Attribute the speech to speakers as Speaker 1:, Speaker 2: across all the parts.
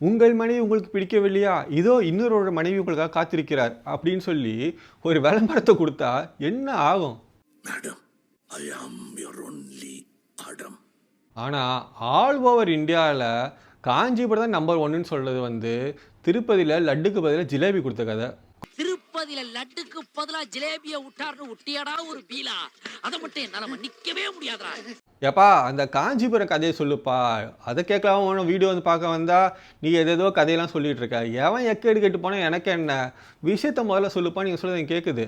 Speaker 1: உங்கள் மனைவி உங்களுக்கு பிடிக்கவில்லையா? இதோ இன்னொரு மனைவி உங்களுக்காக காத்திருக்கிறார் அப்படின்னு சொல்லி ஒரு விளம்பரத்தை கொடுத்தா என்ன ஆகும்?
Speaker 2: Madam, I am your only Adam.
Speaker 1: ஆனால் ஆல் ஓவர் இந்தியாவில் காஞ்சிபுரம் தான் நம்பர் ஒன்றுன்னு சொல்கிறது வந்து திருப்பதியில் லட்டுக்கு பதிலாக ஜிலேபி கொடுத்த கதை.
Speaker 3: திருப்பதியில லட்டுக்கு பதிலா ஜிலேபிய விட்டார்னு விட்டியாடா ஒரு பீலா. அதை மட்டும் என்னால மன்னிக்கவே முடியாதுடா.
Speaker 1: ஏப்பா அந்த காஞ்சிபுரம் கதையை சொல்லுப்பா. அதை கேட்கலாம்? உன வீடியோ வந்து பார்க்க வந்தா நீ எதேதோ கதையெல்லாம் சொல்லிட்டு இருக்க. எவன் எக்கேடு கெட்டு போனா எனக்கு என்ன? விஷயத்த முதல்ல சொல்லுப்பா நீங்க சொல்றது எனக்கு கேட்குது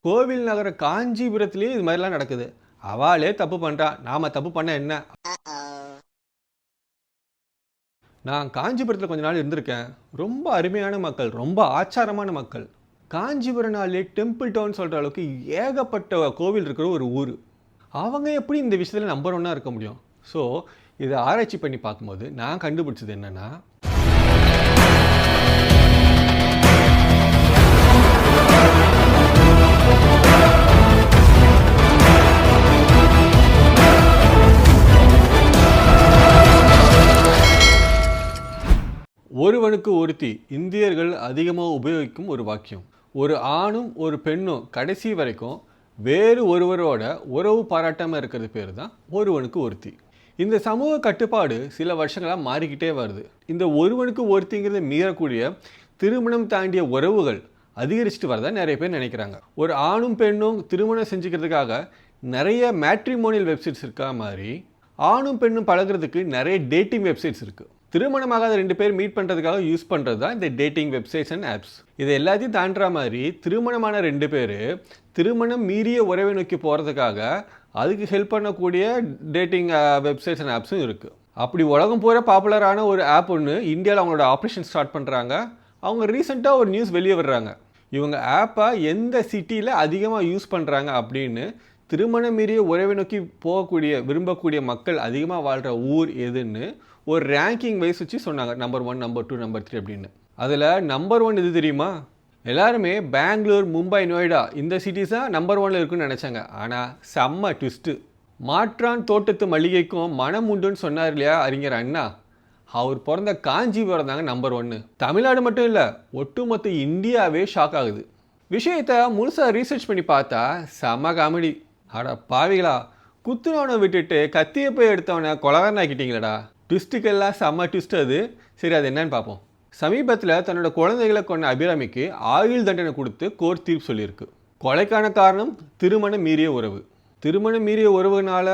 Speaker 1: கோவில் நகர காஞ்சிபுரத்துலேயே இது மாதிரிலாம் நடக்குது. அவளே தப்பு பண்றா. நாம தப்பு பண்ண என்ன? நான் காஞ்சிபுரத்தில் கொஞ்ச நாள் இருந்திருக்கேன். ரொம்ப அருமையான மக்கள் ரொம்ப ஆச்சாரமான மக்கள். காஞ்சிபுரனாலே டெம்பிள் டவுன் சொல்கிற அளவுக்கு ஏகப்பட்ட கோவில் இருக்கிற ஒரு ஊர். அவங்க எப்படி இந்த விஷயத்தில் நம்பர் ஒன்னாக இருக்க முடியும்? ஸோ இதை ஆராய்ச்சி பண்ணி பார்க்கும்போது நான் கண்டுபிடிச்சது என்னென்னா ஒருவனுக்கு ஒருத்தி இந்தியர்கள் அதிகமாக உபயோகிக்கும் ஒரு வாக்கியம். ஒரு ஆணும் ஒரு பெண்ணும் கடைசி வரைக்கும் வேறு ஒருவரோட உறவு பாராட்டாமல் இருக்கிறது பேர் தான் ஒருவனுக்கு ஒருத்தி. இந்த சமூக கட்டுப்பாடு சில வருஷங்களாக மாறிக்கிட்டே வருது. இந்த ஒருவனுக்கு ஒருத்திங்கிறத மீறக்கூடிய திருமணம் தாண்டிய உறவுகள் அதிகரிச்சுட்டு வரதா நிறைய பேர் நினைக்கிறாங்க. ஒரு ஆணும் பெண்ணும் திருமணம் செஞ்சுக்கிறதுக்காக நிறைய மேட்ரிமோனியல் வெப்சைட்ஸ் இருக்கா மாதிரி ஆணும் பெண்ணும் பழகுறதுக்கு நிறைய டேட்டிங் வெப்சைட்ஸ் இருக்குது திருமணமாகாத ரெண்டு பேர் மீட் பண்ணுறதுக்காக யூஸ் பண்ணுறது தான் இந்த டேட்டிங் வெப்சைட்ஸ் அண்ட் ஆப்ஸ் இது எல்லாத்தையும் தாண்டுற மாதிரி திருமணமான ரெண்டு பேர் திருமணம் மீறிய உறவை நோக்கி போகிறதுக்காக அதுக்கு ஹெல்ப் பண்ணக்கூடிய டேட்டிங் வெப்சைட்ஸ் அண்ட் ஆப்ஸும் இருக்குது அப்படி உலகம் பூரா பாப்புலரான ஒரு ஆப் ஒன்று இந்தியாவில் அவங்களோட ஆப்ரேஷன் ஸ்டார்ட் பண்ணுறாங்க அவங்க ரீசெண்டாக ஒரு நியூஸ் வெளியே விடுறாங்க இவங்க ஆப்பை எந்த சிட்டியில் அதிகமாக யூஸ் பண்ணுறாங்க அப்படின்னு திருமணம் மீறிய உறவை நோக்கி போகக்கூடிய விரும்பக்கூடிய மக்கள் அதிகமாக வாழ்கிற ஊர் எதுன்னு ஒரு ரேங்கிங் வைஸ் வச்சு சொன்னாங்க. Number one number two number three அப்படின்னு. அதில் நம்பர் ஒன் இது தெரியுமா? எல்லாருமே பெங்களூர் மும்பை நொய்டா இந்த சிட்டிஸ் தான் நம்பர் ஒனில் இருக்குன்னு நினச்சாங்க. ஆனால் செம்ம ட்விஸ்ட்டு மாற்றான் தோட்டத்து மளிகைக்கும் மனம் உண்டுன்னு சொன்னார் இல்லையா அறிஞர் அண்ணா? அவர் பிறந்த காஞ்சிபுரம் தாங்க நம்பர் ஒன்று தமிழ்நாடு மட்டும் இல்லை ஒட்டுமொத்த இந்தியாவே ஷாக் ஆகுது. விஷயத்தை முழுசாக ரீசர்ச் பண்ணி பார்த்தா செம்ம காமெடி அட பாவிகளா குத்துனவனை விட்டுட்டு கத்தியை போய் எடுத்தவனை கொலகாரனாக்கிட்டீங்களடா ட்விஸ்ட்டுக்கெல்லாம் செம்ம ட்விஸ்ட் அது. சரி அது என்னன்னு பார்ப்போம் சமீபத்தில் தன்னோட குழந்தைகளை கொண்ட அபிராமிக்கு ஆயுள் தண்டனை கொடுத்து கோர்ட் தீர்ப்பு சொல்லியிருக்கு. கொலைக்கான காரணம் திருமணம் மீறிய உறவு. திருமணம் மீறிய உறவுனால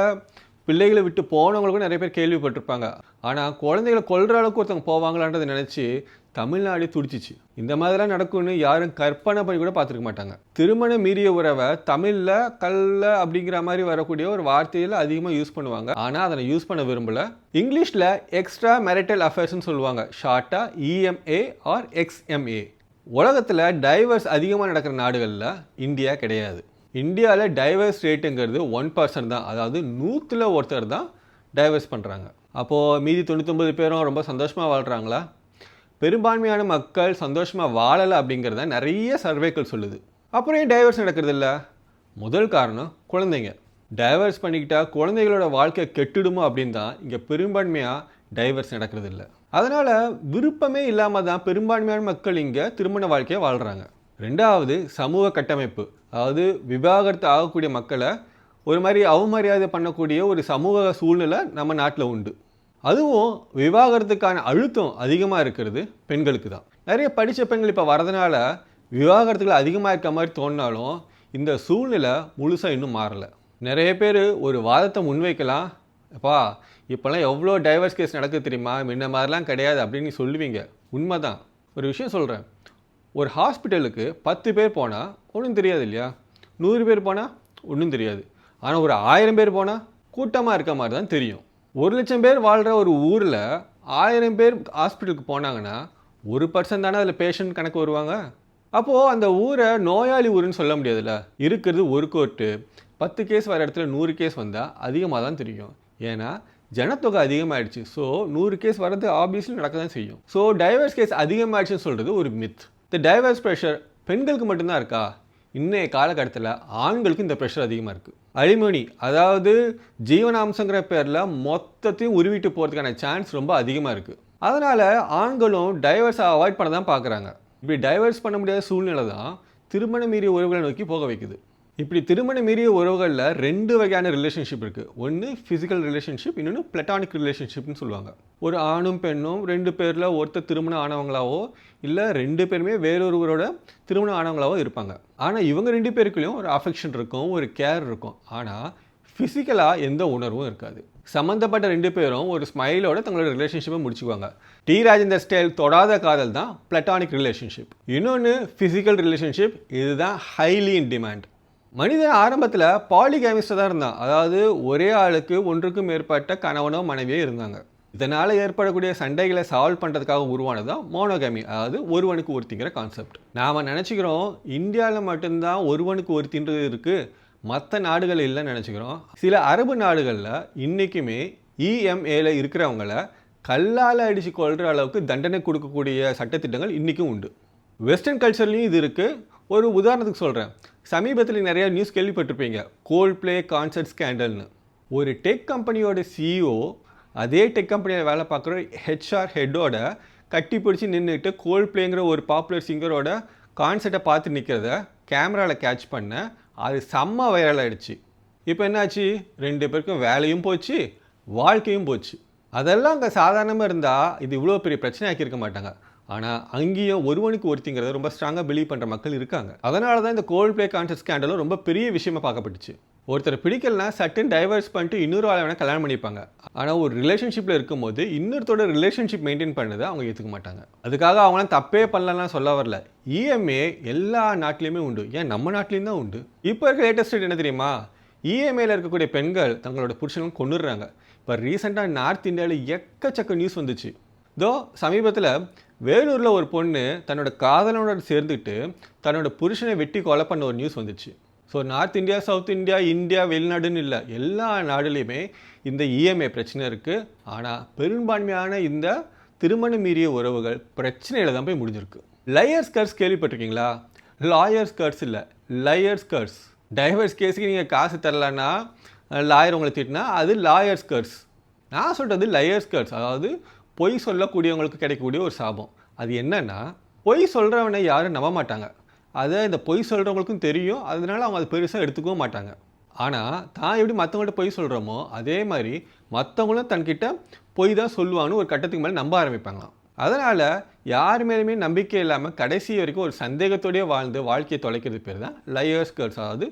Speaker 1: பிள்ளைகளை விட்டு போனவங்களுக்கும் நிறைய பேர் கேள்விப்பட்டிருப்பாங்க. ஆனால் குழந்தைகளை கொள்கிற அளவுக்கு ஒருத்தவங்க போவாங்களான்றதை நினச்சி தமிழ்நாடு துடிச்சிச்சு. இந்த மாதிரிலாம் நடக்கும்னு யாரும் கற்பனை பண்ணி கூட பார்த்துருக்க மாட்டாங்க. திருமணம் மீறிய உறவை தமிழில் கல்ல அப்படிங்கிற மாதிரி வரக்கூடிய ஒரு வார்த்தையில் அதிகமாக யூஸ் பண்ணுவாங்க. ஆனால் அதை யூஸ் பண்ண விரும்பல. இங்கிலீஷில் எக்ஸ்ட்ரா மேரிட்டல் அஃபேர்ஸ்னு சொல்லுவாங்க. ஷார்ட்டாக இஎம்ஏ ஆர் எக்ஸ்எம்ஏ உலகத்தில் டைவர்ஸ் அதிகமாக நடக்கிற நாடுகளில் இந்தியா கிடையாது. இந்தியாவில் டைவர்ஸ் ரேட்டுங்கிறது ஒன் பர்சன்ட் தான். அதாவது நூற்றில் ஒருத்தர் தான் டைவர்ஸ் பண்ணுறாங்க அப்போது மீதி தொண்ணூத்தொம்பது பேரும் ரொம்ப சந்தோஷமாக வாழ்கிறாங்களா பெரும்பான்மையான மக்கள் சந்தோஷமாக வாழலை அப்படிங்கிறத நிறைய சர்வேக்கள் சொல்லுது. அப்புறம் ஏன் டைவர்ஸ் நடக்கிறது இல்லை முதல் காரணம் குழந்தைங்க. டைவர்ஸ் பண்ணிக்கிட்டால் குழந்தைகளோட வாழ்க்கை கெட்டுடுமோ அப்படின்னு தான் இங்கே பெரும்பான்மையாக டைவர்ஸ் நடக்கிறது இல்லை அதனால் விருப்பமே இல்லாமல் தான் பெரும்பான்மையான மக்கள் இங்கே திருமண வாழ்க்கையை வாழ்கிறாங்க ரெண்டாவது சமூக கட்டமைப்பு. அதாவது விவாகரத்து ஆகக்கூடிய மக்களை ஒரு மாதிரி அவமரியாதை பண்ணக்கூடிய ஒரு சமூக சூழ்நிலை நம்ம நாட்டில் உண்டு. அதுவும் விவாகரத்துக்கான அழுத்தம் அதிகமாக இருக்கிறது பெண்களுக்கு தான். நிறைய படித்த பெண்கள் இப்போ வரதுனால விவாகரத்துகள் அதிகமாக இருக்க மாதிரி தோணினாலும் இந்த சூழ்நிலை முழுசாக இன்னும் மாறலை. நிறைய பேர் ஒரு வாதத்தை முன்வைக்கலாம். அப்பா இப்போல்லாம் எவ்வளோ டைவர்ஸ் கேஸ் நடக்குது தெரியுமா? முன்ன மாதிரிலாம் கிடையாது அப்படின்னு சொல்லுவீங்க. உண்மை தான் ஒரு விஷயம் சொல்கிறேன் ஒரு ஹாஸ்பிட்டலுக்கு பத்து பேர் போனால் ஒன்றும் தெரியாது இல்லையா? நூறு பேர் போனால் ஒன்றும் தெரியாது. ஆனால் ஒரு ஆயிரம் பேர் போனால் கூட்டமாக இருக்க மாதிரி தான் தெரியும். ஒரு லட்சம் பேர் வாழ்கிற ஒரு ஊரில் ஆயிரம் பேர் ஹாஸ்பிட்டலுக்கு போனாங்கன்னா ஒரு பர்சன்ட் தானே அதில் பேஷண்ட் கணக்கு வருவாங்க? அப்போது அந்த ஊரை நோயாளி ஊருன்னு சொல்ல முடியாதுல்ல? இருக்கிறது ஒரு கோர்ட்டு பத்து கேஸ் வர இடத்துல நூறு கேஸ் வந்தால் அதிகமாக தான் தெரியும். ஏன்னா ஜனத்தொகை அதிகமாகிடுச்சு ஸோ நூறு கேஸ் வர்றது ஆப்வியஸ்லி நடக்க தான் செய்யும். ஸோ டைவர்ஸ் கேஸ் அதிகமாகிடுச்சுன்னு சொல்கிறது ஒரு மித் இந்த டைவர்ஸ் ப்ரெஷர் பெண்களுக்கு மட்டும்தான் இருக்கா? இன்றைய காலகட்டத்தில் ஆண்களுக்கு இந்த ப்ரெஷர் அதிகமாக இருக்குது அழிமணி அதாவது ஜீவனாம்சங்கிற பேரில் மொத்தத்தையும் உருவிட்டு போகிறதுக்கான சான்ஸ் ரொம்ப அதிகமாக இருக்குது அதனால் ஆண்களும் டைவர்ஸை அவாய்ட் பண்ண தான் பார்க்குறாங்க. இப்படி டைவர்ஸ் பண்ண முடியாத சூழ்நிலை தான் திருமண மீறிய உறவுகளை நோக்கி போக வைக்குது. இப்படி திருமண மீறிய உறவுகளில் ரெண்டு வகையான ரிலேஷன்ஷிப் இருக்குது ஒன்று ஃபிசிக்கல் ரிலேஷன்ஷிப் இன்னொன்று பிளட்டானிக் ரிலேஷன்ஷிப்னு சொல்லுவாங்க. ஒரு ஆணும் பெண்ணும் ரெண்டு பேரில் ஒருத்தர் திருமணம் ஆனவங்களாவோ இல்லை ரெண்டு பேருமே வேறொருவரோட திருமணம் ஆனவங்களாவோ இருப்பாங்க. ஆனால் இவங்க ரெண்டு பேருக்குள்ளேயும் ஒரு அஃபெக்ஷன் இருக்கும் ஒரு கேர் இருக்கும். ஆனால் ஃபிசிக்கலாக எந்த உணர்வும் இருக்காது. சம்மந்தப்பட்ட ரெண்டு பேரும் ஒரு ஸ்மைலோட தங்களோட ரிலேஷன்ஷிப்பை முடிச்சுக்குவாங்க. டி ராஜேந்தர் ஸ்டைல் தொடாத காதல் தான் பிளட்டானிக் ரிலேஷன்ஷிப் இன்னொன்று ஃபிசிக்கல் ரிலேஷன்ஷிப் இதுதான் ஹைலி இன் டிமாண்ட் மனிதன் ஆரம்பத்தில் பாலிகேமிஸ்டாக தான் இருந்தான். அதாவது ஒரே ஆளுக்கு ஒன்றுக்கும் மேற்பட்ட கணவனோ மனைவியோ இருந்தாங்க. இதனால் ஏற்படக்கூடிய சண்டைகளை சால்வ் பண்ணுறதுக்காக உருவானது தான் மோனோகேமி அதாவது ஒருவனுக்கு ஒருத்திங்கிற கான்செப்ட் நாம் நினச்சிக்கிறோம் இந்தியாவில் மட்டும்தான் ஒருவனுக்கு ஒருத்தின்றது இருக்குது மற்ற நாடுகள் இல்லைன்னு நினச்சிக்கிறோம். சில அரபு நாடுகளில் இன்றைக்குமே இஎம்ஏல இருக்கிறவங்கள கல்லால் அடித்து கொள்கிற அளவுக்கு தண்டனை கொடுக்கக்கூடிய சட்டத்திட்டங்கள் இன்றைக்கும் உண்டு. வெஸ்டர்ன் கல்ச்சர்லேயும் இது இருக்குது ஒரு உதாரணத்துக்கு சொல்கிறேன் சமீபத்தில் நிறைய நியூஸ் கேள்விப்பட்டிருப்பீங்க. கோல்ட் ப்ளே கான்சர்ட் ஸ்கேண்டல்னு ஒரு டெக் கம்பெனியோட சிஇஓ அதே டெக் கம்பெனியில் வேலை பார்க்குற ஹெச்ஆர் ஹெட்டோட கட்டி பிடிச்சி நின்றுட்டு கோல் பிளேங்கிற ஒரு பாப்புலர் சிங்கரோட கான்சர்ட்டை பார்த்து நிற்கிறத கேமராவில் கேட்ச் பண்ண அது செம்ம வைரல் ஆகிடுச்சு இப்போ என்னாச்சு? ரெண்டு பேருக்கும் வேலையும் போச்சு வாழ்க்கையும் போச்சு. அதெல்லாம் அங்கே சாதாரணமாக இருந்தால் இது இவ்வளோ பெரிய பிரச்சனை ஆக்கியிருக்க மாட்டாங்க. ஆனால் அங்கேயும் ஒருவனுக்கு ஒருத்திங்கிறத ரொம்ப ஸ்ட்ராங்காக பிலீவ் பண்ணுற மக்கள் இருக்காங்க. அதனால தான் இந்த கோல்ட் பிளே கான்சர்ட் ஸ்கேண்டலும் ரொம்ப பெரிய விஷயமா பார்க்கப்பட்டுச்சு. ஒருத்தர் பிடிக்கலனா சட்டன் டைவர்ஸ் பண்ணிட்டு இன்னொரு ஆளை வேணால் கல்யாணம் பண்ணிப்பாங்க. ஆனால் ஒரு ரிலேஷன்ஷிப்பில் இருக்கும்போது இன்னொருத்தோட ரிலேஷன்ஷிப் மெயின்டைன் பண்ணதை அவங்க ஏற்றுக்க மாட்டாங்க. அதுக்காக அவங்களாம் தப்பே பண்ணலாம் சொல்ல வரல. இஎம்ஏ எல்லா நாட்டிலையுமே உண்டு. ஏன் நம்ம நாட்டிலையும் தான் உண்டு? இப்போ இருக்க லேட்டஸ்ட் என்ன தெரியுமா? இஎம்ஏல இருக்கக்கூடிய பெண்கள் தங்களோட புருஷனும் கொண்டுடுறாங்க இப்போ ரீசெண்டாக நார்த் இந்தியாவில் எக்கச்சக்க நியூஸ் வந்துச்சு. தோ சமீபத்தில் வேலூரில் ஒரு பொண்ணு தன்னோட காதலனோட சேர்ந்துட்டு தன்னோட புருஷனை வெட்டி கொலை பண்ண ஒரு நியூஸ் வந்துச்சு. So north India south India India வெளிநாடுன்னு இல்லை எல்லா நாடுலேயுமே இந்த இஎம்ஐ பிரச்சனை இருக்குது ஆனால் பெரும்பான்மையான இந்த திருமணம் மீறிய உறவுகள் பிரச்சனையில் தான் போய் முடிஞ்சிருக்கு. லயர்ஸ் கர்ஸ் கேள்விப்பட்டிருக்கீங்களா? லாயர்ஸ் கர்ஸ் இல்லை லயர்ஸ் கர்ஸ் டைவர்ஸ் கேஸுக்கு நீங்கள் காசு தரலன்னா லாயர் உங்களை திட்டினா அது லாயர்ஸ் கர்ஸ் நான் சொல்கிறது லயர்ஸ் கர்ஸ் அதாவது பொய் சொல்லக்கூடியவங்களுக்கு கிடைக்கக்கூடிய ஒரு சாபம். அது என்னன்னா பொய் சொல்கிறவனை யாரும் நம்ப மாட்டாங்க. அதை இந்த பொய் சொல்கிறவங்களுக்கும் தெரியும். அதனால அவங்க அது பெருசாக எடுத்துக்கவும் மாட்டாங்க. ஆனால் தான் எப்படி மற்றவங்கள்ட்ட பொய் சொல்கிறோமோ அதே மாதிரி மற்றவங்களும் தன்கிட்ட பொய் தான் சொல்லுவான்னு ஒரு கட்டத்துக்கு மேலே நம்ப ஆரம்பிப்பாங்களாம். அதனால் யார் மேலுமே நம்பிக்கை இல்லாமல் கடைசி வரைக்கும் ஒரு சந்தேகத்தோடயே வாழ்ந்து வாழ்க்கையை தொலைக்கிறது பேர் தான் லயர்ஸ் கர்ஸ் அதாவது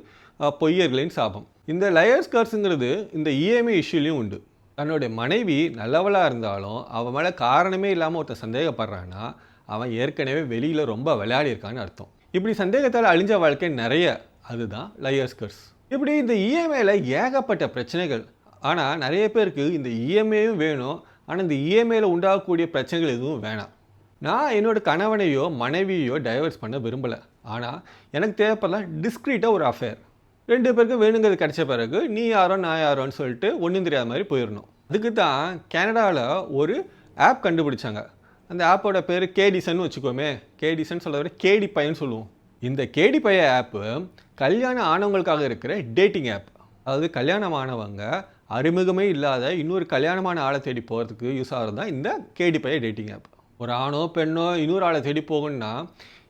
Speaker 1: பொய்யர்களின் சாபம். இந்த லயர்ஸ் கர்ஸுங்கிறது இந்த இஎம்ஐ இஷ்யூலையும் உண்டு. தன்னுடைய மனைவி நல்லவளாக இருந்தாலும் அவன் மேலே காரணமே இல்லாமல் ஒருத்தன் சந்தேகப்படுறான்னா அவன் ஏற்கனவே வெளியில் ரொம்ப விளையாடி இருக்கான்னு அர்த்தம். இப்படி சந்தேகத்தால் அழிஞ்ச வாழ்க்கை நிறைய அதுதான் லயர்ஸ்கர்ஸ் இப்படி இந்த இஎம்ஐயில் ஏகப்பட்ட பிரச்சனைகள். ஆனால் நிறைய பேருக்கு இந்த இஎம்ஐயும் வேணும். ஆனால் இந்த இஎம்ஐயில் உண்டாகக்கூடிய பிரச்சனைகள் எதுவும் வேணாம். நான் என்னோட கணவனையோ மனைவியோ டைவர்ஸ் பண்ண விரும்பலை. ஆனால் எனக்கு தேவைப்படலாம் டிஸ்க்ரீட்டாக ஒரு அஃபேர் ரெண்டு பேருக்கும் வேணுங்கிறது கிடைச்ச பிறகு நீ யாரோ நான் யாரோன்னு சொல்லிட்டு ஒன்றும் தெரியாத மாதிரி போயிடணும் அதுக்கு தான் கனடாவில் ஒரு ஆப் கண்டுபிடிச்சாங்க. அந்த ஆப்போட பேர் கேடிசன் வச்சுக்கோமே. கேடிசன் சொல்கிறத விட கேடி பையன்னு சொல்லுவோம். இந்த கேடி பைய ஆப்பு கல்யாணம் ஆனவங்களுக்காக இருக்கிற டேட்டிங் ஆப் அதாவது கல்யாணம் ஆனவங்க அறிமுகமே இல்லாத இன்னொரு கல்யாணமான ஆளை தேடி போகிறதுக்கு யூஸ் ஆகிறது தான் இந்த கேடி பைய டேட்டிங் ஆப் ஒரு ஆணோ பெண்ணோ இன்னொரு ஆளை தேடி போகணும்னா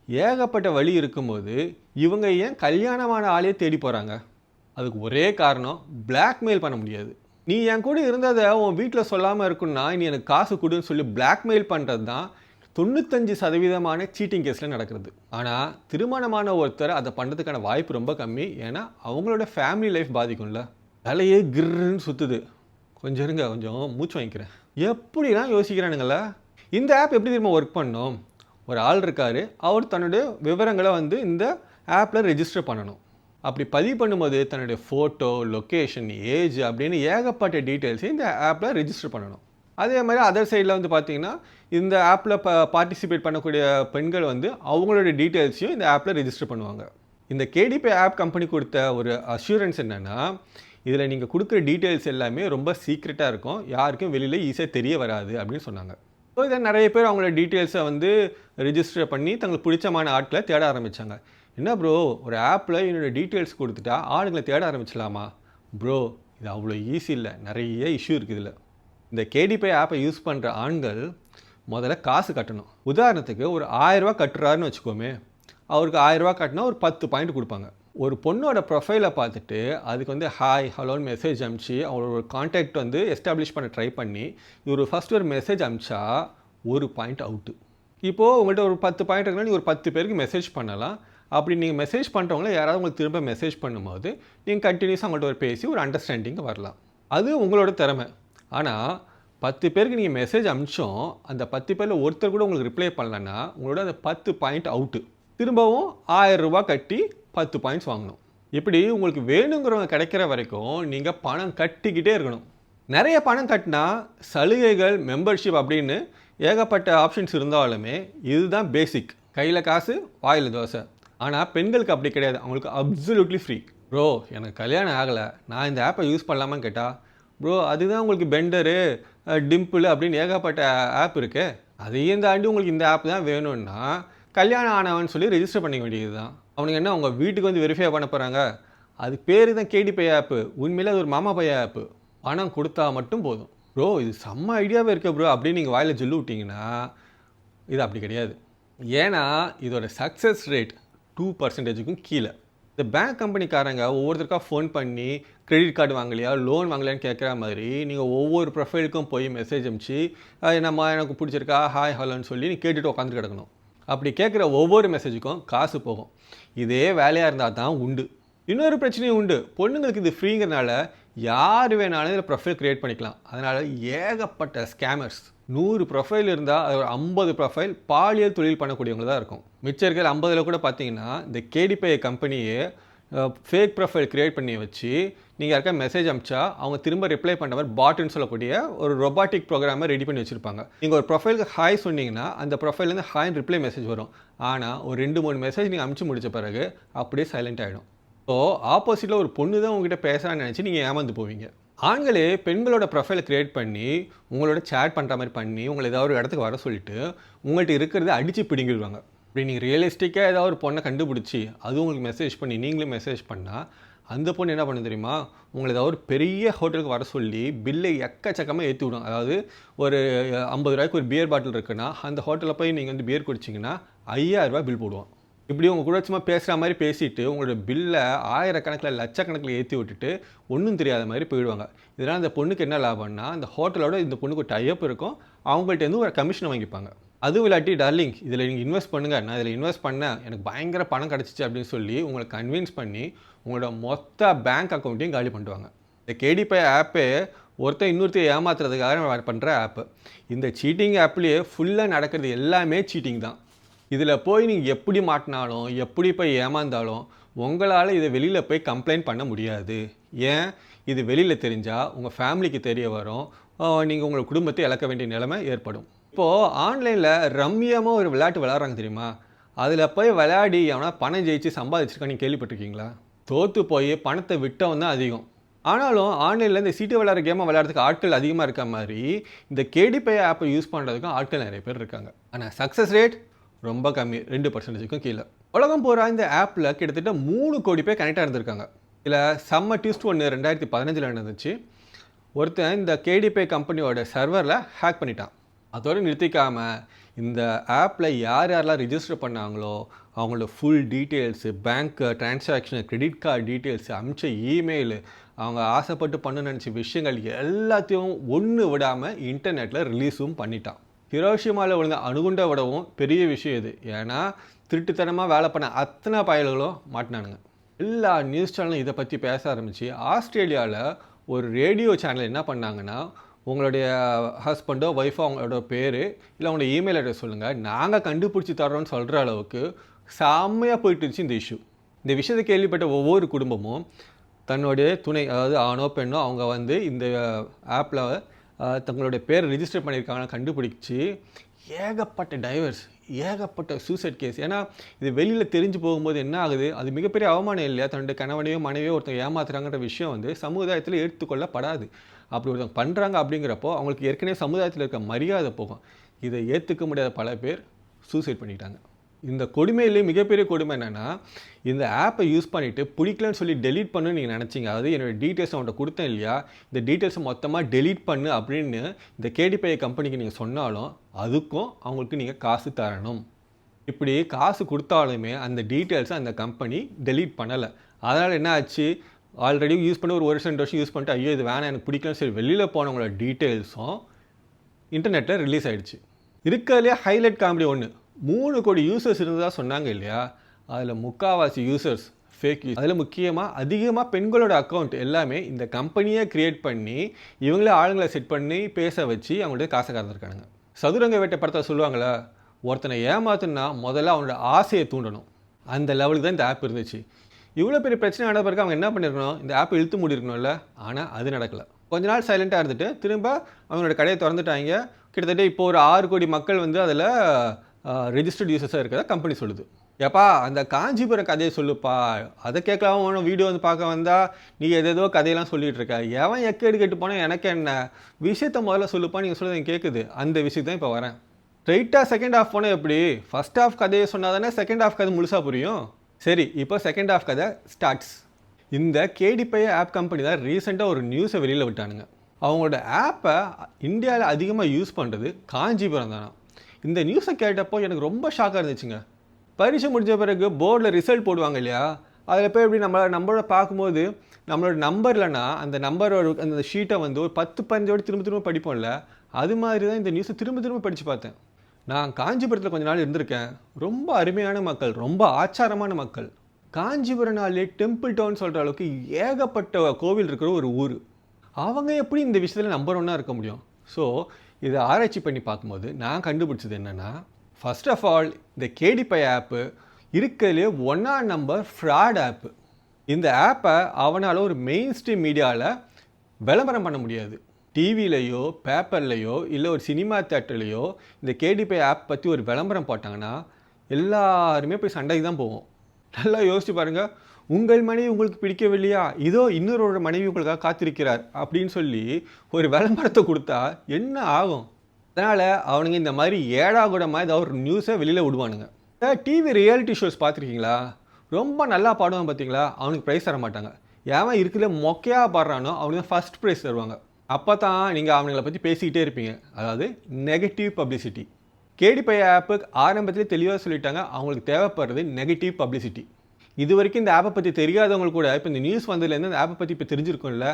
Speaker 1: ஏகப்பட்ட வழி இருக்கும்போது இவங்க ஏன் கல்யாணமான ஆளையே தேடி போகிறாங்க அதுக்கு ஒரே காரணம் பிளாக்மெயில் பண்ண முடியாது. நீ என் கூட இருந்ததை உன் வீட்டில் சொல்லாமல் இருக்குன்னா நீ எனக்கு காசு கொடுன்னு சொல்லி பிளாக்மெயில் பண்ணுறது தான் தொண்ணூத்தஞ்சு சதவீதமான சீட்டிங் கேஸில் நடக்கிறது. ஆனால் திருமணமான ஒருத்தர் அதை பண்ணுறதுக்கான வாய்ப்பு ரொம்ப கம்மி. ஏன்னா அவங்களோட ஃபேமிலி லைஃப் பாதிக்கும்ல. வேலையே கிர்ன்னு சுற்றுது கொஞ்சம் இருங்க கொஞ்சம் மூச்சு வாங்கிக்கிறேன். எப்படிலாம் யோசிக்கிறானுங்கள? இந்த ஆப் எப்படி திரும்ப ஒர்க் பண்ணோம்? ஒரு ஆள் இருக்கார் அவர் தன்னுடைய விவரங்களை வந்து இந்த ஆப்பில் ரெஜிஸ்டர் பண்ணணும். அப்படி பதிவு பண்ணும்போது தன்னுடைய ஃபோட்டோ லொக்கேஷன் ஏஜ் அப்படின்னு ஏகப்பட்ட டீட்டெயில்ஸையும் இந்த ஆப்பில் ரெஜிஸ்டர் பண்ணணும். அதே மாதிரி அதர் சைடில் வந்து பார்த்தீங்கன்னா இந்த ஆப்பில் ப பார்ட்டிசிபேட் பண்ணக்கூடிய பெண்கள் வந்து அவங்களோட டீட்டெயில்ஸையும் இந்த ஆப்பில் ரெஜிஸ்டர் பண்ணுவாங்க. இந்த கேடிபி ஆப் கம்பெனி கொடுத்த ஒரு அஷூரன்ஸ் என்னென்னா இதில் நீங்கள் கொடுக்குற டீட்டெயில்ஸ் எல்லாமே ரொம்ப சீக்ரெட்டாக இருக்கும். யாருக்கும் வெளியில் ஈஸியாக தெரிய வராது அப்படின்னு சொன்னாங்க. ஸோ இதை நிறைய பேர் அவங்களோட டீட்டெயில்ஸை வந்து ரிஜிஸ்டர் பண்ணி தங்களுக்கு பிடிச்சமான ஆட்களை தேட ஆரம்பித்தாங்க என்ன ப்ரோ ஒரு ஆப்பில் என்னோடய டீட்டெயில்ஸ் கொடுத்துட்டா ஆளுங்களை தேட ஆரம்பிச்சலாமா? ப்ரோ இது அவ்வளோ ஈஸி இல்லை. நிறைய இஷ்யூ இருக்குது இதில். இந்த கேடிபே ஆப்பை யூஸ் பண்ணுற ஆண்கள் முதல்ல காசு கட்டணும். உதாரணத்துக்கு ஒரு ஆயிரரூவா கட்டுறாருன்னு வச்சுக்கோமே. அவருக்கு ஆயிரரூவா கட்டினா ஒரு பத்து பாயிண்ட் கொடுப்பாங்க. ஒரு பொண்ணோட ப்ரொஃபைலை பார்த்துட்டு அதுக்கு வந்து ஹாய் ஹலோன்னு மெசேஜ் அனுப்பிச்சு அவரோட ஒரு வந்து எஸ்டாப்ளிஷ் பண்ண ட்ரை பண்ணி இவர் ஃபஸ்ட் ஒரு மெசேஜ் அனுப்பிச்சா ஒரு பாயிண்ட் அவுட்டு இப்போது உங்கள்கிட்ட ஒரு பத்து பாயிண்ட் இருக்குன்னா நீங்கள் ஒரு பத்து பேருக்கு மெசேஜ் பண்ணலாம். அப்படி நீங்கள் மெசேஜ் பண்ணுறவங்கள யாராவது உங்களுக்கு திரும்ப மெசேஜ் பண்ணும்போது நீங்கள் கண்டினியூஸாக அவங்கள்ட்ட ஒரு பேசி ஒரு அண்டர்ஸ்டாண்டிங் வரலாம். அது உங்களோட திறமை. ஆனால் பத்து பேருக்கு நீங்கள் மெசேஜ் அனுப்பிச்சோம் அந்த பத்து பேரில் ஒருத்தர் கூட உங்களுக்கு ரிப்ளை பண்ணலன்னா உங்களோட அந்த பத்து பாயிண்ட் அவுட்டு திரும்பவும் ஆயிரம் ரூபா கட்டி பத்து பாயிண்ட்ஸ் வாங்கணும். இப்படி உங்களுக்கு வேணுங்கிறவங்க கிடைக்கிற வரைக்கும் நீங்கள் பணம் கட்டிக்கிட்டே இருக்கணும். நிறைய பணம் கட்டினா சலுகைகள் மெம்பர்ஷிப் அப்படின்னு ஏகப்பட்ட ஆப்ஷன்ஸ் இருந்தாலுமே இதுதான் பேசிக் கையில் காசு வாயில் தோசை. ஆனால் பெண்களுக்கு அப்படி கிடையாது. அவங்களுக்கு அப்சல்யூட்லி ஃப்ரீ ப்ரோ எனக்கு கல்யாணம் ஆகலை. நான் இந்த ஆப்பை யூஸ் பண்ணலாமான்னு கேட்டால் ப்ரோ அதுதான் உங்களுக்கு பெண்டரு டிம்பிள் அப்படின்னு ஏகப்பட்ட ஆப் இருக்கு. அதையும் தாண்டி உங்களுக்கு இந்த ஆப் தான் வேணும்னா கல்யாணம் ஆனவன் சொல்லி ரெஜிஸ்டர் பண்ணிக்க வேண்டியது தான் அவனுக்கு என்ன அவங்க வீட்டுக்கு வந்து வெரிஃபை பண்ண போகிறாங்க அது பேர் தான் கேடி பை ஆப்பு உண்மையிலே அது ஒரு மாமா பை ஆப்பு பணம் கொடுத்தா மட்டும் போதும். ப்ரோ இது செம்ம ஐடியாவே இருக்க ப்ரோ அப்படின்னு நீங்கள் வாயில் சொல்லி விட்டிங்கன்னா இது அப்படி கிடையாது. ஏன்னா இதோட சக்ஸஸ் ரேட் டூ பர்சன்டேஜுக்கும் கீழே. இந்த பேங்க் கம்பெனிக்காரங்க ஒவ்வொருத்தருக்கா ஃபோன் பண்ணி கிரெடிட் கார்டு வாங்கலையா லோன் வாங்கலையான்னு கேட்குற மாதிரி நீங்கள் ஒவ்வொரு ப்ரொஃபைலுக்கும் போய் மெசேஜ் அனுப்பிச்சு நம்ம என்னம்மா எனக்கு பிடிச்சிருக்கா? ஹாய் ஹலோன்னு சொல்லி நீ கேட்டுட்டு உட்காந்து கிடக்கணும். அப்படி கேட்குற ஒவ்வொரு மெசேஜுக்கும் காசு போகும். இதே வேலையாக இருந்தால் தான் உண்டு. இன்னொரு பிரச்சனையும் உண்டு. பொண்ணுங்களுக்கு இது ஃப்ரீங்கிறனால யார் வேணாலும் இதில் ப்ரொஃபைல் க்ரியேட் பண்ணிக்கலாம். அதனால் ஏகப்பட்ட ஸ்கேமர்ஸ் நூறு ப்ரொஃபைல் இருந்தால் அது ஒரு ஐம்பது ப்ரொஃபைல் பாலியல் தொழில் பண்ணக்கூடியவங்க தான் இருக்கும். மிச்சம் இருக்கிற ஐம்பதில் கூட பார்த்தீங்கன்னா இந்த கேடிபை கம்பெனியே ஃபேக் ப்ரொஃபைல் க்ரியேட் பண்ணி வச்சு நீங்கள் யாருக்கா மெசேஜ் அமிச்சா அவங்க திரும்ப ரிப்ளை பண்ணுற மாதிரி பாட்டுன்னு சொல்லக்கூடிய ஒரு ரொபாட்டிக் ப்ரோக்ராமை ரெடி பண்ணி வச்சுருப்பாங்க. நீங்கள் ஒரு ப்ரொஃபைலுக்கு ஹாய் சொன்னீங்கன்னா அந்த ப்ரொஃபைல்லேருந்து ஹாய்னு ரிப்ளை மெசேஜ் வரும். ஆனால் ஒரு ரெண்டு மூணு மெசேஜ் நீங்கள் அமுச்சு முடிச்ச பிறகு அப்படியே சைலண்ட் ஆகிடும் ஸோ ஆப்போசிட்டில் ஒரு பொண்ணு தான் உங்ககிட்ட பேசுகிறான்னு நினச்சி நீங்கள் ஏமாந்து போவீங்க. ஆண்களே பெண்களோட ப்ரொஃபைலை க்ரியேட் பண்ணி உங்களோட சேட் பண்ணுற மாதிரி பண்ணி உங்களை ஏதாவது ஒரு இடத்துக்கு வர சொல்லிட்டு உங்கள்கிட்ட இருக்கிறத அடித்து பிடிங்கிடுவாங்க. இப்படி நீங்கள் ரியலிஸ்டிக்காக ஏதாவது ஒரு பொண்ணை கண்டுபிடிச்சி அது உங்களுக்கு மெசேஜ் பண்ணி நீங்களும் மெசேஜ் பண்ணால் அந்த பொண்ணு என்ன பண்ண தெரியுமா? உங்களை ஏதாவது ஒரு பெரிய ஹோட்டலுக்கு வர சொல்லி பில்லை எக்கச்சக்கமாக ஏற்றி விடும். அதாவது ஒரு ஐம்பது ரூபாய்க்கு ஒரு பியர் பாட்டில் இருக்குன்னா அந்த ஹோட்டலில் போய் நீங்கள் வந்து பியர் குடிச்சிங்கன்னா ஐயாயிரரூபா பில் போடுவோம் இப்படி உங்கள் கூட சும்மா பேசுகிற மாதிரி பேசிட்டு உங்களோட பில்லை ஆயிரக்கணக்கில் லட்சக்கணக்கில் ஏற்றி விட்டுட்டு ஒன்றும் தெரியாத மாதிரி போயிடுவாங்க. இதனால் அந்த பொண்ணுக்கு என்ன லாபம்னா அந்த ஹோட்டலோட இந்த பொண்ணுக்கு ஒரு டைப் இருக்கும். அவங்கள்ட்ட ஒரு கமிஷன் வாங்கிப்பாங்க. அதுவும் இல்லாட்டி டார்லிங் இதில் நீங்கள் இன்வெஸ்ட் பண்ணுங்கள் நான் இதில் இன்வெஸ்ட் பண்ணேன். எனக்கு பயங்கர பணம் கிடச்சிச்சு அப்படின்னு சொல்லி உங்களை கன்வின்ஸ் பண்ணி உங்களோட மொத்த பேங்க் அக்கௌண்ட்டையும் காலி பண்ணுவாங்க இந்த கேடிபை ஆப்பே ஒருத்தன் இன்னொருத்தர் ஏமாத்துறதுக்காக பண்ணுற ஆப்பு இந்த சீட்டிங் ஆப்லேயே ஃபுல்லாக நடக்கிறது எல்லாமே சீட்டிங் தான். இதில் போய் நீங்கள் எப்படி மாட்டினாலும் எப்படி போய் ஏமாந்தாலும் உங்களால் இதை வெளியில் போய் கம்ப்ளைண்ட் பண்ண முடியாது. ஏன்? இது வெளியில் தெரிஞ்சால் உங்கள் ஃபேமிலிக்கு தெரிய வரும். நீங்கள் உங்கள் குடும்பத்தை இழக்க வேண்டிய நிலைமை ஏற்படும். இப்போது ஆன்லைனில் ரம்மியமாக ஒரு விளையாட்டு விளையாடுறாங்க தெரியுமா? அதில் போய் விளையாடி எவனா பணம் ஜெயிச்சு சம்பாதிச்சிருக்கான்னு கேள்விப்பட்டிருக்கீங்களா? தோற்று போய் பணத்தை விட்டவன் தான் அதிகம். ஆனாலும் ஆன்லைனில் இந்த சீட்டு விளையாடுற கேமை விளையாடுறதுக்கு ஆட்கள் அதிகமாக இருக்க மாதிரி இந்த கேடிபே ஆப்பை யூஸ் பண்ணுறதுக்கும் ஆட்கள் நிறைய பேர் இருக்காங்க. ஆனால் சக்ஸஸ் ரேட் ரொம்ப கம்மி ரெண்டு பர்சன்டேஜுக்கும் கீழே. உலகம் பூரா இந்த ஆப்பில் கிட்டத்தட்ட மூணு கோடி பேர் கனெக்டாக இருந்திருக்காங்க. இதில் செம்ம ட்விஸ்ட் ஒன்று ரெண்டாயிரத்தி பதினஞ்சில் நடந்துச்சு. ஒருத்தன் இந்த கேடிபே கம்பெனியோட சர்வரில் ஹேக் பண்ணிட்டான். அதோடு நிறுத்திக்காமல் இந்த ஆப்பில் யார் யாரெல்லாம் ரிஜிஸ்டர் பண்ணாங்களோ அவங்களோட full details bank transaction credit card details அமிச்ச email அவங்க ஆசைப்பட்டு பண்ண நினச்ச விஷயங்கள் எல்லாத்தையும் ஒன்று விடாமல் இன்டர்நெட்டில் ரிலீஸும் பண்ணிட்டான். ஹிரோஷிமாவில் விழுந்த அணுகுண்டை விடவும் பெரிய விஷயம் இது. ஏன்னா திருட்டுத்தனமாக வேலை பண்ண அத்தனை பயல்களும் மாட்டினானுங்க. எல்லா நியூஸ் சேனலும் இதை பற்றி பேச ஆரம்பித்து ஆஸ்திரேலியாவில் ஒரு ரேடியோ சேனல் என்ன பண்ணாங்கன்னா உங்களுடைய ஹஸ்பண்டோ ஒய்ஃபோ அவங்களோட பேர் இல்லை அவங்களோட இமெயில் அட்ரஸ் சொல்லுங்கள் நாங்கள் கண்டுபிடிச்சி தரோன்னு சொல்கிற அளவுக்கு செம்மையாக போயிட்டு இருந்துச்சு இந்த இஷ்யூ. இந்த விஷயத்தை கேள்விப்பட்ட ஒவ்வொரு குடும்பமும் தன்னுடைய துணை அதாவது ஆணோ பெண்ணோ அவங்க வந்து இந்த ஆப்பில் தங்களுடைய பேரை ரிஜிஸ்டர் பண்ணியிருக்காங்கன்னு கண்டுபிடிச்சி ஏகப்பட்ட டைவர்ஸ் ஏகப்பட்ட சூசைட் கேஸ் ஏன்னா இது வெளியில் தெரிஞ்சு போகும்போது என்ன ஆகுது? அது மிகப்பெரிய அவமானம் இல்லையா? தன்னுடைய கணவனையோ மனைவியோ ஒருத்தங்க ஏமாத்துறாங்கன்ற விஷயம் வந்து சமுதாயத்தில் ஏற்றுக்கொள்ளப்படாது. அப்படி ஒருத்தவங்க பண்ணுறாங்க அப்படிங்கிறப்போ அவங்களுக்கு ஏற்கனவே சமுதாயத்தில் இருக்க மரியாதை போகும். இதை ஏற்றுக்க முடியாத பல பேர் சூசைட் பண்ணிட்டாங்க. இந்த கொடுமையிலே மிகப்பெரிய கொடுமை என்னென்னா இந்த ஆப்பை யூஸ் பண்ணிவிட்டு பிடிக்கலன்னு சொல்லி டெலீட் பண்ணு நீங்கள் நினச்சிங்க. அதாவது என்னோட டீட்டெயில்ஸ் அவன்கிட்ட கொடுத்தேன் இல்லையா? இந்த டீட்டெயில்ஸை மொத்தமாக டெலீட் பண்ணு அப்படின்னு இந்த கேடிபை கம்பெனிக்கு நீங்கள் சொன்னாலும் அதுக்கும் அவங்களுக்கு நீங்கள் காசு தரணும். இப்படி காசு கொடுத்தாலுமே அந்த டீட்டெயில்ஸை அந்த கம்பெனி டெலீட் பண்ணலை. அதனால் என்ன ஆச்சு? ஆல்ரெடி யூஸ் பண்ணி ஒரு வருஷம் ரெண்டு வருஷம் யூஸ் பண்ணிட்டு ஐயோ இது வேணாம் எனக்கு பிடிக்கலன்னு சொல்லி வெளியில் போனவங்களோட டீட்டெயில்ஸும் இன்டர்நெட்டில் ரிலீஸ் ஆகிடுச்சு இருக்கிறதுலே ஹைலைட் காமெடி ஒன்று மூணு கோடி யூசர்ஸ் இருந்ததாக சொன்னாங்க இல்லையா? அதில் முக்காவாசி யூசர்ஸ் ஃபேக் யூஸ் அதில் முக்கியமாக அதிகமாக பெண்களோட அக்கௌண்ட் எல்லாமே இந்த கம்பெனியை க்ரியேட் பண்ணி இவங்களே ஆளுங்களை செட் பண்ணி பேச வச்சு அவங்கள்ட்ட காசை கறந்துருக்கானுங்க. சதுரங்க வேட்டை படத்தை சொல்லுவாங்களா ஒருத்தனை ஏமாத்துனா முதல்ல அவனோட ஆசையை தூண்டணும். அந்த லெவலுக்கு தான் இந்த ஆப் இருந்துச்சு. இவ்வளோ பெரிய பிரச்சனை ஆன பிறகு அவங்க என்ன பண்ணியிருக்கணும் இந்த ஆப் இழுத்து முடியிருக்கணும்ல ஆனால் அது நடக்கலை. கொஞ்ச நாள் சைலண்ட்டாக இருந்துட்டு திரும்ப அவங்களோட கடையை திறந்துட்டாங்க. கிட்டத்தட்ட இப்போ ஒரு ஆறு கோடி மக்கள் வந்து அதில் ரெஜிஸ்டர்ட் யூசர்ஸாக இருக்கிறத கம்பெனி சொல்லுது. ஏப்பா அந்த காஞ்சிபுரம் கதையை சொல்லுப்பா. அதை கேட்கலாம்? ஒன்றும் வீடியோ வந்து பார்க்க வந்தால் நீ எதேதோ கதையெல்லாம் சொல்லிகிட்டு இருக்க. எவன் எக்கேடு கேட்டு போனால் எனக்கு என்ன? விஷயத்த முதல்ல சொல்லுப்பா நீங்கள் சொல்லுறது எனக்கு கேட்குது அந்த விஷயத்தை தான் இப்போ வரேன். ஸ்ட்ரைட்டாக செகண்ட் ஹாஃப் போனால் எப்படி? ஃபஸ்ட் ஹாஃப் கதையை சொன்னால் தானே செகண்ட் ஹாஃப் கதை முழுசாக புரியும். சரி இப்போ செகண்ட் ஹாஃப் கதை ஸ்டார்ட்ஸ் இந்த கேடிபை ஆப் கம்பெனி தான் ரீசெண்டாக ஒரு நியூஸை வெளியில் விட்டானுங்க. அவங்களோட ஆப்பை இந்தியாவில் அதிகமாக யூஸ் பண்ணுறது காஞ்சிபுரம் தானே இந்த நியூஸை கேட்டப்போ எனக்கு ரொம்ப ஷாக்காக இருந்துச்சுங்க. பரீட்சை முடிஞ்ச பிறகு போர்டில் ரிசல்ட் போடுவாங்க இல்லையா? அதில் போய் எப்படி நம்ம நம்மளோட பார்க்கும்போது நம்மளோட நம்பர் இல்லைன்னா அந்த நம்பரோட அந்த ஷீட்டை வந்து ஒரு பத்து பதினஞ்சோடு திரும்ப திரும்ப படிப்போம்ல அது மாதிரி தான் இந்த நியூஸை திரும்ப திரும்ப படித்து பார்த்தேன். நான் காஞ்சிபுரத்தில் கொஞ்ச நாள் இருந்திருக்கேன். ரொம்ப அருமையான மக்கள் ரொம்ப ஆச்சாரமான மக்கள். காஞ்சிபுரம்னாலே டெம்பிள் டவுன் சொல்கிற அளவுக்கு ஏகப்பட்ட கோவில் இருக்கிற ஒரு ஊர். அவங்க எப்படி இந்த விஷயத்தில் நம்பர் ஒன்றா இருக்க முடியும்? ஸோ இதை ஆராய்ச்சி பண்ணி பார்க்கும்போது நான் கண்டுபிடிச்சது என்னென்னா ஃபஸ்ட் ஆஃப் ஆல் இந்த கேடிபை ஆப்பு இருக்கிறதுலே ஒன்றா நம்பர் ஃப்ராட் ஆப்பு இந்த ஆப்பை அவனால் ஒரு மெயின் ஸ்ட்ரீம் மீடியாவில் விளம்பரம் பண்ண முடியாது. டிவிலையோ பேப்பர்லையோ இல்லை ஒரு சினிமா தேட்டர்லையோ இந்த கேடிபை ஆப் பற்றி ஒரு விளம்பரம் போட்டாங்கன்னா எல்லாருமே போய் சண்டைக்கு தான் போவோம். நல்லா யோசிச்சு பாருங்கள் உங்கள் மனைவி உங்களுக்கு பிடிக்கவில்லையா? இதோ இன்னொரு மனைவி உங்களுக்காக காத்திருக்கிறார் அப்படின்னு சொல்லி ஒரு விளம்பரத்தை கொடுத்தா என்ன ஆகும்? அதனால் அவனுங்க இந்த மாதிரி ஏடாகுடமாக ஏதாவது ஒரு நியூஸை வெளியில் விடுவானுங்க. டிவி ரியாலிட்டி ஷோஸ் பார்த்துருக்கீங்களா? ரொம்ப நல்லா பாடுவான் பார்த்தீங்களா? அவனுக்கு ப்ரைஸ் தர மாட்டாங்க. ஏன் இருக்கிற மொக்கையாக பாடுறானோ அவனுக்கு ஃபர்ஸ்ட் ப்ரைஸ் தருவாங்க. அப்போ தான் நீங்கள் அவனுங்களை பற்றி பேசிக்கிட்டே இருப்பீங்க. அதாவது நெகட்டிவ் பப்ளிசிட்டி கேடிபை ஆப்புக்கு ஆரம்பத்திலே தெளிவாக சொல்லிட்டாங்க. அவங்களுக்கு தேவைப்படுறது நெகட்டிவ் பப்ளிசிட்டி இது வரைக்கும் இந்த ஆப்பை பற்றி தெரியாதவங்க கூட இப்போ இந்த நியூஸ் வந்ததுலேருந்து இந்த ஆப்பை பற்றி இப்போ தெரிஞ்சிருக்கும்ல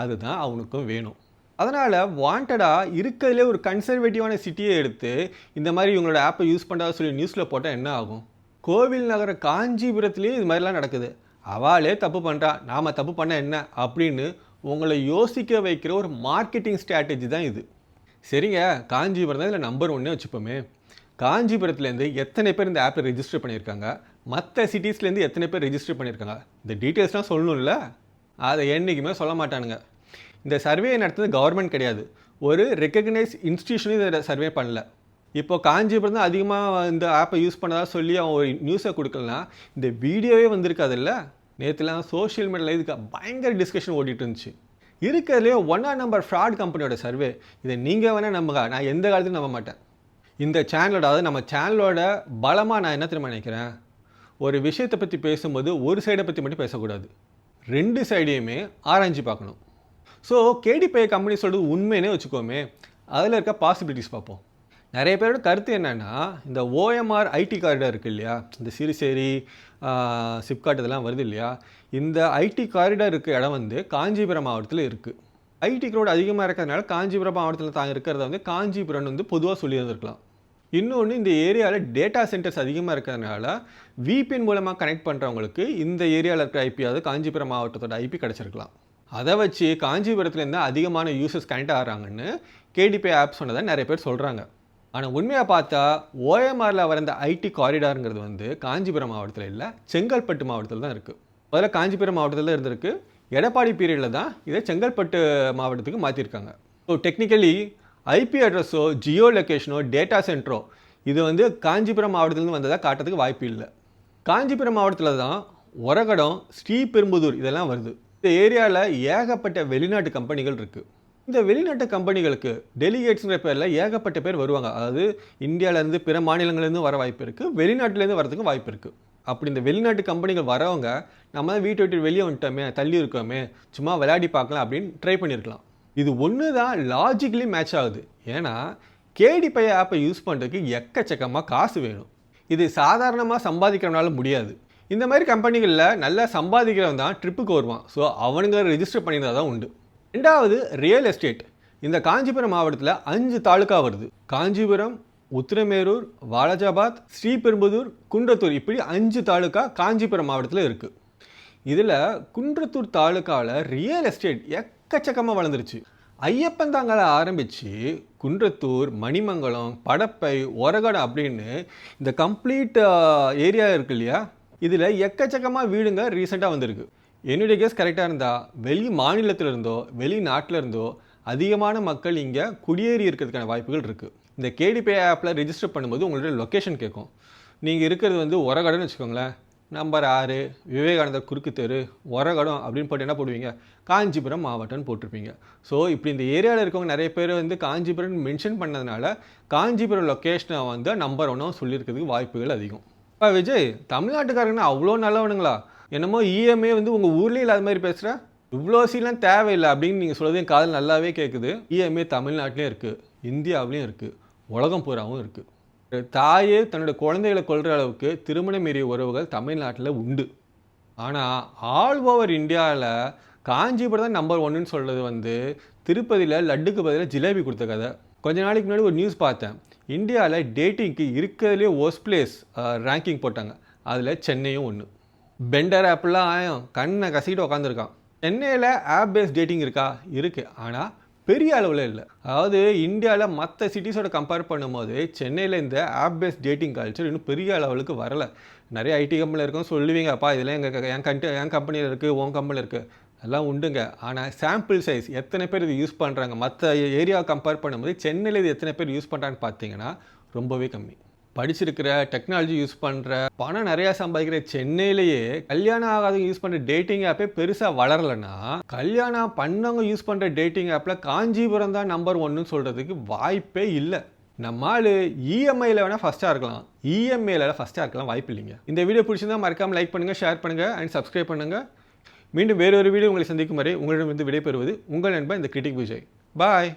Speaker 1: அதுதான் அவனுக்கும் வேணும். அதனால் வாண்டடாக இருக்கிறதுலே ஒரு கன்சர்வேட்டிவான சிட்டியை எடுத்து இந்த மாதிரி இவங்களோட ஆப்பை யூஸ் பண்ணாத சொல்லி நியூஸில் போட்டால் என்ன ஆகும்? கோவில் நகர காஞ்சிபுரத்துலேயே இது மாதிரிலாம் நடக்குது. அவளே தப்பு பண்ணுறா நாம் தப்பு பண்ண என்ன? அப்படின்னு உங்களை யோசிக்க வைக்கிற ஒரு மார்க்கெட்டிங் ஸ்ட்ராட்டஜி தான் இது. சரிங்க காஞ்சிபுரம் தான் இதில் நம்பர் ஒன்னே வச்சுப்போமே. காஞ்சிபுரத்துலேருந்து எத்தனை பேர் இந்த ஆப்பை ரெஜிஸ்டர் பண்ணியிருக்காங்க? மற்ற சிட்டிஸ்லேருந்து எத்தனை பேர் ரெஜிஸ்டர் பண்ணியிருக்காங்க? இந்த டீட்டெயில்ஸ்லாம் சொல்லணும்ல? அதை என்றைக்குமே சொல்ல மாட்டானுங்க. இந்த சர்வே நடத்துறது கவர்மெண்ட் கிடையாது. ஒரு ரெக்கக்னைஸ் இன்ஸ்டியூஷனும் இதை சர்வே பண்ணல. இப்போ காஞ்சிபுரம் தான் அதிகமாக இந்த ஆப்பை யூஸ் பண்ணதா சொல்லி அவன் ஒரு நியூஸை கொடுக்கலாம் இந்த வீடியோவே வந்திருக்காதுல்ல நேற்றுலாம் சோஷியல் மீடியாவில் இதுக்கு பயங்கர டிஸ்கஷன் ஓடிட்டு இருந்துச்சு. இருக்கிறதுலே ஒன்றா நம்பர் ஃப்ராட் கம்பெனியோட சர்வே இதை நீங்கள் வேணால் நம்புங்க. நான் எந்த காலத்துலையும் நம்ப மாட்டேன். இந்த சேனலோட அதாவது நம்ம சேனலோட பலமாக நான் என்ன தெரியுமா நினைக்கிறேன்? ஒரு விஷயத்தை பற்றி பேசும்போது ஒரு சைடை பற்றி மட்டும் பேசக்கூடாது. ரெண்டு சைடையுமே ஆராய்ஞ்சு பார்க்கணும். ஸோ கேடிபே கம்பெனி சொல்கிறது உண்மையினே வச்சுக்கோமே. அதில் இருக்க பாசிபிலிட்டிஸ் பார்ப்போம். நிறைய பேரோட கருத்து என்னென்னா இந்த ஓஎம்ஆர் ஐடி காரிடார் இருக்குது இல்லையா? இந்த சிறுசேரி சிப்காட் இதெல்லாம் வருது இல்லையா? இந்த ஐடி காரிடார் இருக்க இடம் வந்து காஞ்சிபுரம் மாவட்டத்தில் இருக்குது ஐடி க்ரௌட் அதிகமாக இருக்கிறதுனால காஞ்சிபுரம் மாவட்டத்தில் தான் இருக்கிறத வந்து காஞ்சிபுரம் வந்து பொதுவாக சொல்லியிருந்திருக்கலாம். இன்னொன்று இந்த ஏரியாவில் டேட்டா சென்டர்ஸ் அதிகமாக இருக்கிறதுனால விபிஎன் மூலமாக கனெக்ட் பண்ணுறவங்களுக்கு இந்த ஏரியாவில் இருக்கிற ஐபியாவது காஞ்சிபுரம் மாவட்டத்தோட ஐபி கிடச்சிருக்கலாம். அதை வச்சு காஞ்சிபுரத்துலேருந்து அதிகமான யூசர்ஸ் கனெக்ட் ஆகிறாங்கன்னு கேடிபி ஆப் சொன்னதை நிறைய பேர் சொல்கிறாங்க ஆனால் உண்மையாக பார்த்தா ஓஎம்ஆரில் வர இந்த ஐடி காரிடாருங்கிறது வந்து காஞ்சிபுரம் மாவட்டத்தில் இல்லை செங்கல்பட்டு மாவட்டத்தில் தான் இருக்குது முதல்ல காஞ்சிபுரம் மாவட்டத்தில் தான் இருந்திருக்கு. எடப்பாடி பீரியடில் தான் இதை செங்கல்பட்டு மாவட்டத்துக்கு மாற்றிருக்காங்க ஸோ டெக்னிக்கலி ஐபி அட்ரஸோ ஜியோ லொக்கேஷனோ டேட்டா சென்டரோ இது வந்து காஞ்சிபுரம் மாவட்டத்திலேருந்து வந்ததாக காட்டுறதுக்கு வாய்ப்பு இல்லை. காஞ்சிபுரம் மாவட்டத்தில் தான் ஒரகடம் ஸ்ரீபெரும்புதூர் இதெல்லாம் வருது. இந்த ஏரியாவில் ஏகப்பட்ட வெளிநாட்டு கம்பெனிகள் இருக்குது இந்த வெளிநாட்டு கம்பெனிகளுக்கு டெலிகேட்ஸ்ங்கிற பேரில் ஏகப்பட்ட பேர் வருவாங்க. அதாவது இந்தியாவிலேருந்து பிற மாநிலங்கள்லேருந்து வர வாய்ப்பு இருக்குது வெளிநாட்டிலேருந்து வரதுக்கு வாய்ப்பு இருக்குது அப்படி இந்த வெளிநாட்டு கம்பெனிகள் வரவங்க நம்ம தான் வீட்டை விட்டு வெளியே வந்துட்டோமே தள்ளி இருக்கோமே சும்மா விளையாடி பார்க்கலாம் அப்படின்னு ட்ரை பண்ணியிருக்கலாம் இது ஒன்று தான் லாஜிக்கலி மேட்ச் ஆகுது. ஏன்னா கேடிபை ஆப்பை யூஸ் பண்ணுறதுக்கு எக்கச்சக்கமாக காசு வேணும். இது சாதாரணமாக சம்பாதிக்கிறவனால முடியாது. இந்த மாதிரி கம்பெனிகளில் நல்லா சம்பாதிக்கிறவன் தான் ட்ரிப்புக்கு வருவான். ஸோ அவனுங்க ரெஜிஸ்டர் பண்ணியிருந்தா தான் உண்டு. ரெண்டாவது ரியல் எஸ்டேட் இந்த காஞ்சிபுரம் மாவட்டத்தில் அஞ்சு தாலுக்கா வருது. காஞ்சிபுரம் உத்திரமேரூர் வாலாஜாபாத் ஸ்ரீபெரும்புதூர் குன்றத்தூர் இப்படி அஞ்சு தாலுக்கா காஞ்சிபுரம் மாவட்டத்தில் இருக்குது இதில் குன்றத்தூர் தாலுக்காவில் ரியல் எஸ்டேட் எக்கச்சக்கமாக வளர்ந்துருச்சு. ஐயப்பன் தாங்கலை ஆரம்பித்து குன்றத்தூர் மணிமங்கலம் படப்பை ஒரகடை அப்படின்னு இந்த கம்ப்ளீட் ஏரியா இருக்கு இல்லையா? இதில் எக்கச்சக்கமாக வீடுங்க ரீசெண்டாக வந்திருக்கு. என்னுடைய கேஸ் கரெக்டாக இருந்தால் வெளி மாநிலத்தில் இருந்தோ வெளிநாட்டில் இருந்தோ அதிகமான மக்கள் இங்கே குடியேறி இருக்கிறதுக்கான வாய்ப்புகள் இருக்குது இந்த கேடிபே ஆப்பில் ரிஜிஸ்டர் பண்ணும்போது உங்களுடைய லொக்கேஷன் கேட்கும் நீங்கள் இருக்கிறது வந்து ஒரகடன்னு வச்சுக்கோங்களேன். நம்பர் ஆறு விவேகானந்தர் குறுக்கு தெரு ஒரகடம் அப்படின்னு போட்டு என்ன போடுவீங்க? காஞ்சிபுரம் மாவட்டம்னு போட்டிருப்பீங்க. ஸோ இப்படி இந்த ஏரியாவில் இருக்கவங்க நிறைய பேர் வந்து காஞ்சிபுரம் மென்ஷன் பண்ணதுனால காஞ்சிபுரம் லொக்கேஷனை வந்து நம்பர் ஒன்றும் சொல்லியிருக்கிறதுக்கு வாய்ப்புகள் அதிகம். இப்போ விஜய் தமிழ்நாட்டுக்காரங்கன்னா அவ்வளோ நல்லவனுங்களா? என்னமோ இஎம்ஐ வந்து உங்கள் ஊர்லேயே இல்லாத மாதிரி பேசுகிற இவ்வளோ சீலாம் தேவையில்லை அப்படின்னு நீங்கள் சொல்கிறது என் காதல் நல்லாவே கேட்குது இஎம்ஐ தமிழ்நாட்டிலையும் இருக்குது இந்தியாவிலையும் இருக்குது உலகம் பூராவும் இருக்குது தாயே தன்னோட குழந்தைகளை கொள்கிற அளவுக்கு திருமணம் மீறிய உறவுகள் தமிழ்நாட்டில் உண்டு. ஆனால் ஆல் ஓவர் இந்தியாவில் காஞ்சிபுரம் தான் நம்பர் ஒன்றுன்னு சொல்கிறது வந்து திருப்பதியில் லட்டுக்கு பதிலாக ஜிலேபி கொடுத்த கதை. கொஞ்ச நாளைக்கு முன்னாடி ஒரு நியூஸ் பார்த்தேன். இந்தியாவில் டேட்டிங்க்கு இருக்கிறதுலே ஒர்ஸ்ட் பிளேஸ் ரேங்கிங் போட்டாங்க. அதில் சென்னையும் ஒன்று பெண்டர் ஆப்லாம் கண்ணை கசிக்கிட்டு உட்காந்துருக்கான் சென்னையில் ஆப் பேஸ்ட் டேட்டிங் இருக்கா. இருக்குது ஆனால் பெரிய அளவில் இல்லை. அதாவது இந்தியாவில் மற்ற சிட்டிஸோட கம்பேர் பண்ணும்போது சென்னையில் இந்த ஆப் பேஸ்ட் டேட்டிங் கல்ச்சர் இன்னும் பெரிய அளவுக்கு வரல. நிறைய ஐடி கம்பெனியில் இருக்கும் சொல்லுவீங்க அப்பா இதெல்லாம் எங்கள் என் கண்டி என் கம்பெனியில் இருக்குது உன் கம்பெனியில் இருக்குது எல்லாம் உண்டுங்க. ஆனால் சாம்பிள் சைஸ் எத்தனை பேர் இது யூஸ் பண்ணுறாங்க மற்ற ஏரியாவை கம்பேர் பண்ணும்போது சென்னையில் இது எத்தனை பேர் யூஸ் பண்ணுறான்னு பார்த்தீங்கன்னா ரொம்பவே கம்மி. படிச்சிருக்கிற டெக்னாலஜி யூஸ் பண்ணுற பணம் நிறையா சம்பாதிக்கிற சென்னையிலேயே கல்யாணம் ஆகாதவங்க யூஸ் பண்ணுற டேட்டிங் ஆப்பே பெருசாக வளரலைன்னா கல்யாணம் பண்ணவங்க யூஸ் பண்ணுற டேட்டிங் ஆப்பில் காஞ்சிபுரம் தான் நம்பர் ஒன்றுன்னு சொல்கிறதுக்கு வாய்ப்பே இல்லை. நம்ம ஆள் இஎம்ஐயில் வேணால் ஃபஸ்ட்டாக இருக்கலாம். இஎம்ஐயில் ஃபஸ்ட்டாக இருக்கலாம் வாய்ப்பு இல்லைங்க. இந்த வீடியோ பிடிச்சிருந்தா மறக்காமல் லைக் பண்ணுங்கள் ஷேர் பண்ணுங்கள் அண்ட் சப்ஸ்கிரைப் பண்ணுங்கள் மீண்டும் வேறொரு வீடியோ உங்களை சந்திக்கும் வரை உங்களிடம் வந்து விடைபெறுவது உங்கள் நண்பன் இந்த கிரிட்டிக் விஜய். பாய்